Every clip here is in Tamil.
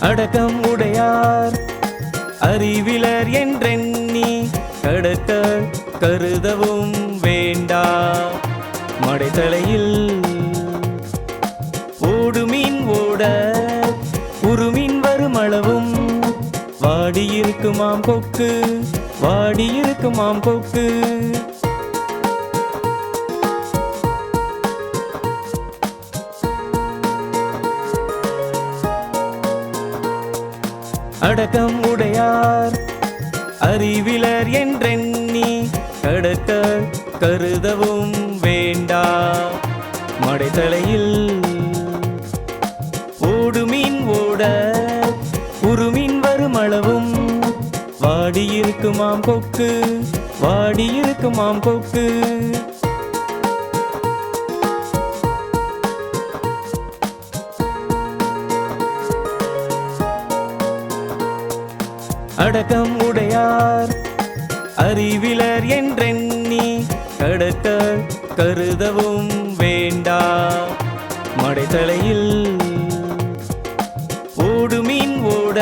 அடக்கம் உடையார். அறிவிலர் என்றெண்ணி கடக்க கருதவும் வேண்டா. மடைத்தலையில் ஓடுமீன் ஓட உருமீன் வருமளவும் வாடியிருக்குமாம் கொக்கு வாடியிருக்குமாம் கொக்கு அடக்கம் உடையார். அறிவிலர் என்றெண்ணி கடக்க கருதவும் வேண்டா. மடைத்தலையில் ஓடுமீன் ஓட உருமீன் வருமளவும் வாடியிருக்குமாம் கொக்கு வாடியிருக்குமாம் கொக்கு அடக்கம் உடையார் அறிவிலர் என்றெண்ணி கடக்க கருதவும் வேண்டா. மடைத்தலையில் ஓடுமீன் ஓட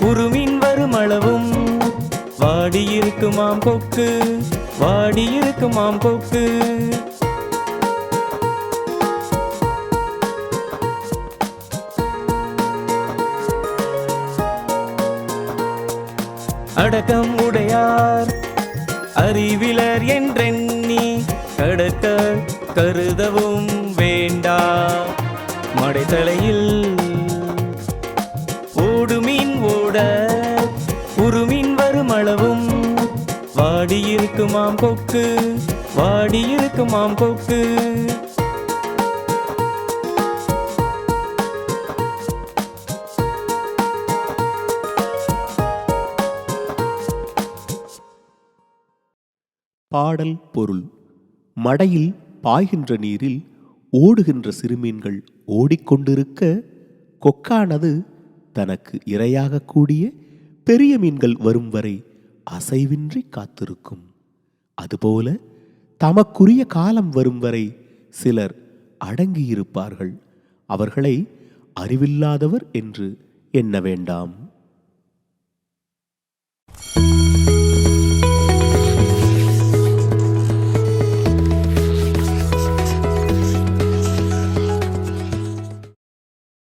உருமீன் வருமளவும் வாடியிருக்குமாம் கொக்கு வாடியிருக்குமாம் கொக்கு அடக்கம் உடையார். அறிவிலர் என்றெண்ணி கடக்க கருதவும் வேண்டா. மடைத்தலையில் ஓடுமீன் ஓட உருமீன் வருமளவும் வாடியிருக்குமாம் கொக்கு வாடியிருக்குமாம் கொக்கு பாடல் பொருள். மடையில் பாய்கின்ற நீரில் ஓடுகின்ற சிறுமீன்கள் ஓடிக்கொண்டிருக்க கொக்கானது தனக்கு இரையாக கூடிய பெரிய மீன்கள் வரும் வரை அசைவின்றி காத்திருக்கும். அதுபோல தமக்குரிய காலம் வரும் வரை சிலர் அடங்கியிருப்பார்கள். அவர்களை அறிவில்லாதவர் என்று எண்ண வேண்டாம்.